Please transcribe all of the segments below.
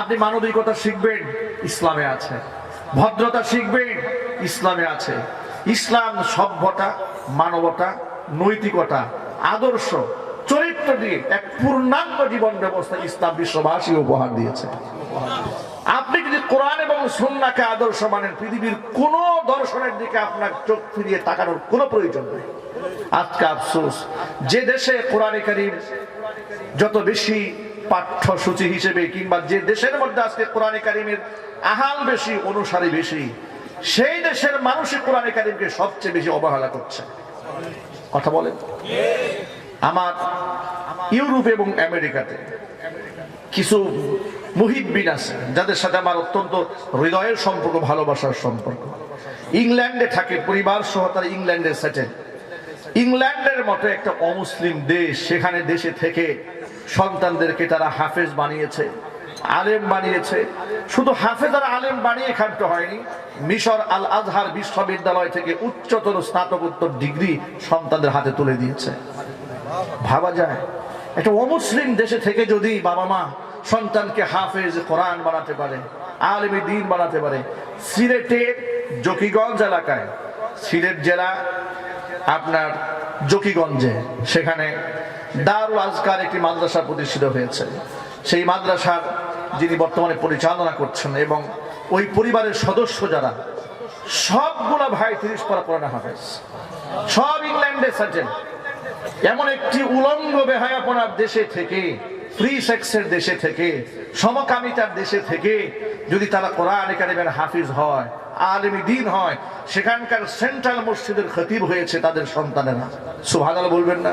আপনি মানবিকতা শিখবেন, ইসলামে আছে। ভদ্রতা শিখবেন, ইসলামে আছে। ইসলাম সভ্যতা, মানবতা, নৈতিকতা, আদর্শ, চরিত্র দিয়ে এক পূর্ণাঙ্গ জীবন ব্যবস্থা ইসলাম বিশ্ববাসী উপহার দিয়েছে। আপনি যদি কোরআন এবং সুন্নাকে আদর্শ মানেন, পৃথিবীর কোন দর্শনের দিকে আপনার চোখ ফিরিয়ে তাকানোর কোনো প্রয়োজন নেই। আজকে আফসোস, যে দেশে কোরআন কারিম যত বেশি পাঠ্যসূচি হিসেবে কিংবা যে দেশের মধ্যে আজকে কোরআন কারিমের আহাল বেশি, অনুসারী বেশি, সেই দেশের মানুষই কোরআন কারিমকে সবচেয়ে বেশি অবহেলা করছে। কথা বলেন? আমার ইউরোপ এবং আমেরিকাতে কিছু মুহিব্বিন আছে, যাদের সাথে আমার অত্যন্ত হৃদয়ের সম্পর্ক, ভালোবাসার সম্পর্ক। ইংল্যান্ডে থাকে, পরিবার সহ তারা ইংল্যান্ডে সেটেল ইংল্যান্ডের মতো একটা অমুসলিম দেশ, সেখানে দেশে থেকে সন্তানদেরকে তারা হাফেজ বানিয়েছে, আলেম বানিয়েছে। শুধু হাফেজ আর আলেম বানিয়ে খাটতে হয়নি, মিশর আল আজহার বিশ্ববিদ্যালয় থেকে উচ্চতর স্নাতকোত্তর ডিগ্রি সন্তানদের হাতে তুলে দিয়েছে। ভাবা যায়, একটা অমুসলিম দেশে থেকে যদি বাবা মা সন্তানকে হাফেজ কোরআন বানাতে পারে, আলমী দিন বানাতে পারে সিলেটের জকিগঞ্জ এলাকায়, সিলেট জেলা আপনার জকিগঞ্জে, সেখানে দারুল আজকার একটি মাদ্রাসা প্রতিষ্ঠিত হয়েছে। সেই মাদ্রাসার যিনি বর্তমানে পরিচালনা করছেন এবং ওই পরিবারের সদস্য যারা, সবগুলো ভাই তিরিশ পরা পড়ানো হাফেজ। সব ইংল্যান্ডে সেটেল এমন একটি উলঙ্গ বেহায়াপনার দেশে থেকে, ফ্রি সেক্সের দেশে থেকে, সমকামিতার দেশে থেকে যদি তারা কোরআন একাডেমির হাফিজ হয়, আলেমি দিন হয়, সেখানকার সেন্ট্রাল মসজিদের খতিব হয়েছে তাদের সন্তানেরা। সুভাগাল বলবেন না?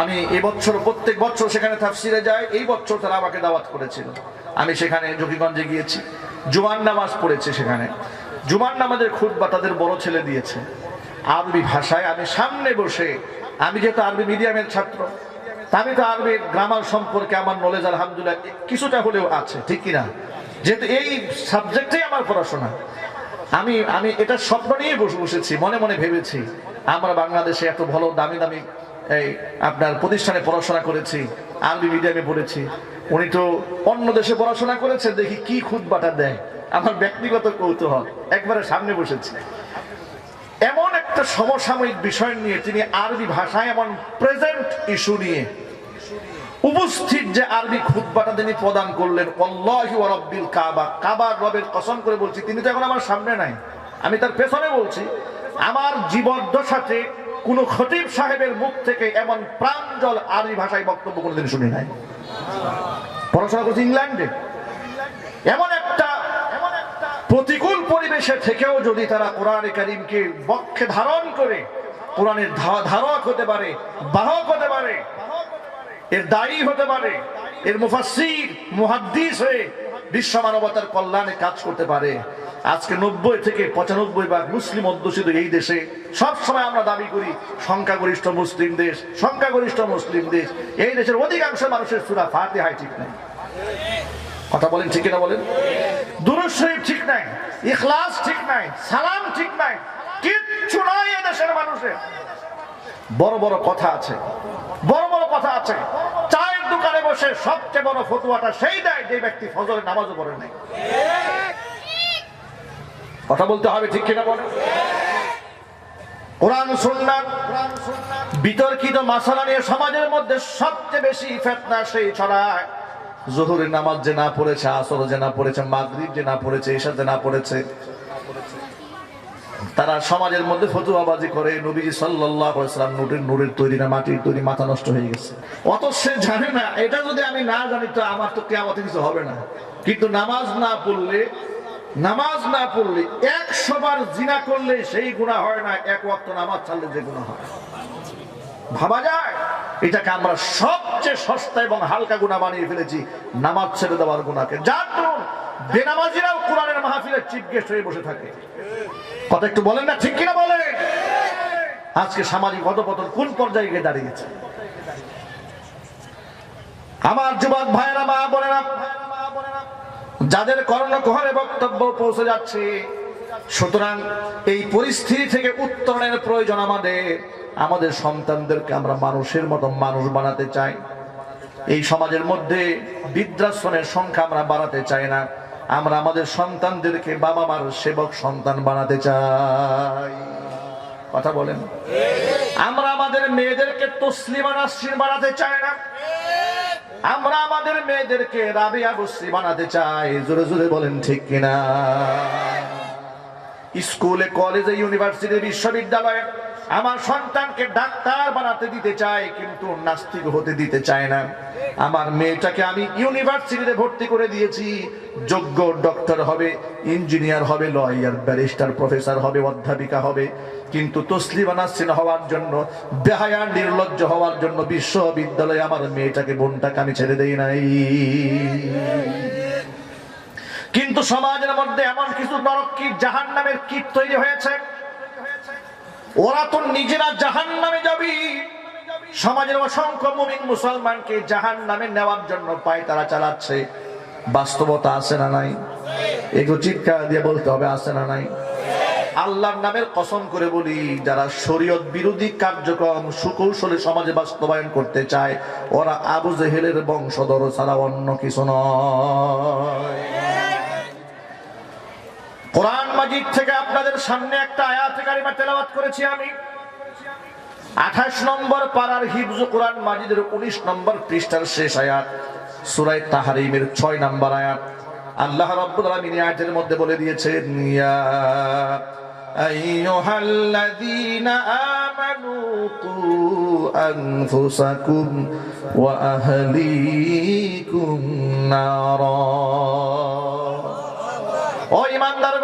আমি এবছর প্রত্যেক বছর সেখানে তাফসিরে যাই। এই বছর তারা আমাকে দাওয়াত করেছিল। আমি সেখানে জকিগঞ্জে গিয়েছি। জুমান নামাজ পড়েছে সেখানে। জুমান নামাজের খুতবা তাদের বড় ছেলে দিয়েছে। আরবি ভাষায় আমি সামনে বসে, আমি যেহেতু আরবি মিডিয়ামের ছাত্র আমি তো আরবি গ্রামার সম্পর্কে আমার নলেজ আলহামদুলিল্লাহ, কিছুটা হলেও আছে, ঠিক কিনা? যেহেতু এই সাবজেক্টেই আমার পড়াশোনা। আমি আমি এটা স্বপ্ন নিয়ে বসে বসেছি, মনে মনে ভেবেছি, আমরা বাংলাদেশে এত ভালো দামি দামি এই আপনার প্রতিষ্ঠানে পড়াশোনা করেছি, আরবি মিডিয়ামে পড়েছি। উনি তো অন্য দেশে পড়াশোনা করেছে দেখি কি খুদ বাটা দেয়। আমার ব্যক্তিগত কৌতূহল, একবারে সামনে বসেছে। এমন একটা সমসাময়িক বিষয় নিয়ে তিনি আরবি ভাষায় এমন প্রেজেন্ট ইস্যু নিয়ে উপস্থিত যে আরবি খুতবাটা তিনি প্রদান করলেন কাবা। কাবার রবের কসম করে বলছি, তিনি তো এখন আমার সামনে নাই। আমি তার পেছনে বলছি, আমার জীবদ্দশাতে কোন খতিব সাহেবের মুখ থেকে এমন প্রাঞ্জল আরবি ভাষায় বক্তব্য কোনোদিন শুনি নাই। পড়াশোনা করছি ইংল্যান্ডে। এমন একটা প্রতিকূল পরিবেশে থেকেও যদি তারা কোরআন কারিমকে বক্ষে ধারণ করে, কোরআনের ধারক হতে পারে, বাহক হতে পারে, এর দায়ী হতে পারে, এর মুফাসির মুহাদ্দিস হয়ে বিশ্ব মানবতার কল্যাণে কাজ করতে পারে আজকে নব্বই থেকে পঁচানব্বই ভাগ মুসলিম অধ্যুষিত এই দেশে সব সময় আমরা দাবি করি, সংখ্যাগরিষ্ঠ মুসলিম দেশ, সংখ্যাগরিষ্ঠ মুসলিম দেশ। এই দেশের অধিকাংশ মানুষের সুরা ফাতে হয় ঠিক নাই। কথা বলেন ঠিক না বলেন? দুরুদ শরীফ ঠিক নাই, ইখলাস ঠিক নাই, সালাম ঠিক নাই, কিচ্ছু নাই এ দেশের মানুষের। বড় বড় কথা আছে, বড় বড় কথা আছে। চায়ের দোকানে বসে সবচেয়ে বড় ফতুয়াটা সেই দেয় যে ব্যক্তি ফজরে নামাজও পড়ে নাই। কথা বলতে হবে, ঠিক কিনা বলেন কোরআন সুন্নাত বিতর্কিত মাসালা নিয়ে সমাজের মধ্যে সবচেয়ে বেশি ফেতনা সেই ছড়ায়। জহুরের নামাজ যে না পড়েছে, আসর যে না পড়েছে, মাগরিব যে না পড়েছে এসা যে না পড়েছে, তারা সমাজের মধ্যে ফতুয়াবাজি করে, নবীজি সাল্লাম নুরের নুরের তৈরি না, মাটির তৈরি, মাথা নষ্ট হয়ে গেছে। অত সে জানে না, এটা যদি আমি না জানি, তো আমার তো কেয়ামতে কিছু হবে না। কিন্তু নামাজ না পড়লে নামাজ না পড়লে একশো বার জিনা করলে সেই গুণা হয় না, এক ওয়াক্ত নামাজ ছাড়লে যে গুণা হয়। ভাবা যায়? এটাকে আমরা সবচেয়ে সস্তা এবং হালকা গুণা বানিয়ে ফেলেছি, নামাজ ছেড়ে দেওয়ার গুণাকে যার দরুন বেনামাজিরাও কোরআনের মাহফিলের চিফ গেস্ট হয়ে বসে থাকে। কথা একটু বলেন না, ঠিক কিনা বলেন? আজকে সামাজিক অধপতন কোন পর্যায়ে গিয়ে দাঁড়িয়েছে? আমার যুবক ভাইয়েরা, মা বোনেরা যাদের কর্ণকহরে বক্তব্য পৌঁছে যাচ্ছে, সুতরাং এই পরিস্থিতি থেকে উত্তরণের প্রয়োজন আমাদের। আমাদের সন্তানদেরকে আমরা মানুষের মতো মানুষ বানাতে চাই। এই সমাজের মধ্যে বৃদ্ধাশ্রমের সংখ্যা আমরা বাড়াতে চাই না। আমরা আমাদের সন্তানদেরকে বাবা মার সেবক সন্তান বানাতে চাই। কথা বলেন। আমরা আমাদের মেয়েদেরকে তসলিমা নাসরিন বানাতে চাই না। আমরা আমাদের মেয়েদেরকে রাবিয়া বস্তি বানাতে চাই। জোরে জোরে বলেন, ঠিক কিনা? স্কুলে, কলেজে, ইউনিভার্সিটি, বিশ্ববিদ্যালয়ে আমার সন্তানকে ডাক্তার বানাতে দিতে চাই কিন্তু নাস্তিক হতে দিতে চায় না। আমার মেয়েটাকে আমি ইউনিভার্সিটিতে ভর্তি করে দিয়েছি। যোগ্য ডক্টর হবে, ইঞ্জিনিয়ার হবে, লয়ার, ব্যারিস্টার, প্রফেসর হবে, অধ্যাপিকা হবে। কিন্তু তসলিমা নাসরিন হওয়ার জন্য, বেহায়া, নির্লজ্জ হওয়ার জন্য বিশ্ববিদ্যালয়ে আমার মেয়েটাকে বোনটাকে আমি ছেড়ে দেই নাই। কিন্তু সমাজের মধ্যে এমন কিছু নরক জাহান নামের কীট তৈরি হয়েছে? ওরা তো নিজেরা জাহান নামে যাবি। সমাজের অসংখ্য মুমিন মুসলমানকে জাহান নামে নেওয়ার জন্য পায় তারা চালাচ্ছে। বাস্তবতা আছে না নাই? একটু চিৎকার দিয়ে বলতে হবে, আছে না নাই? আল্লাহর নামের কসম করে বলি, যারা শরীয়ত বিরোধী কার্যক্রম সুকৌশলে সমাজে বাস্তবায়ন করতে চায়, ওরা আবু জেহেলের বংশধর ছাড়া অন্য কিছু নয়। কোরআন মাজিদ থেকে আপনাদের সামনে একটা আয়াত কারিমা তেলাওয়াত করেছি আমি। আঠাশ নম্বর পাড়ার হিফজ কোরআন মাজিদের উনিশ নম্বর পৃষ্ঠার শেষ আয়াত সুরাই তাহারিমের ছয় নম্বর আয়াত। আল্লাহ রাব্বুল আলামিন আয়াতের মধ্যে বলে দিয়েছেন, ইয়া আইয়ুহাল্লাযীনা আমানু কু আনফুসাকুম ওয়া আহলিকুম নারা। ও ওয়া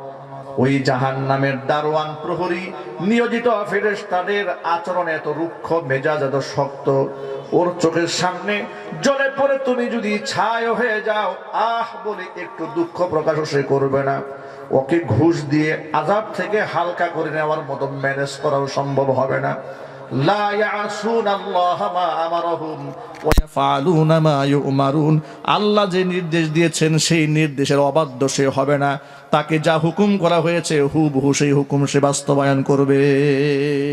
ওই জাহান নামের দারোয়ান প্রহরী নিয়োজিত ফেরেশতাদের আচরণ এত রুক্ষ, মেজাজ এত শক্ত। ওর চোখের সামনে জলে পড়ে, তুমি যদি ছায় হয়ে যাও, আহ! বলে একটু দুঃখ প্রকাশ সে করবে না। ওকে ঘুষ দিয়ে আজাব থেকে হালকা করে নেওয়ার মতো ম্যানেজ করাও সম্ভব হবে না। লা ইয়াসুনাল্লাহ মা ওয়াফআলুনা মা ইউমারুন। আল্লাহ যে নির্দেশ দিয়েছেন, সেই নির্দেশের অবাধ্য সে হবে না। তাকে যা হুকুম করা হয়েছে, হুবহু সেই হুকুম সে বাস্তবায়ন করবে।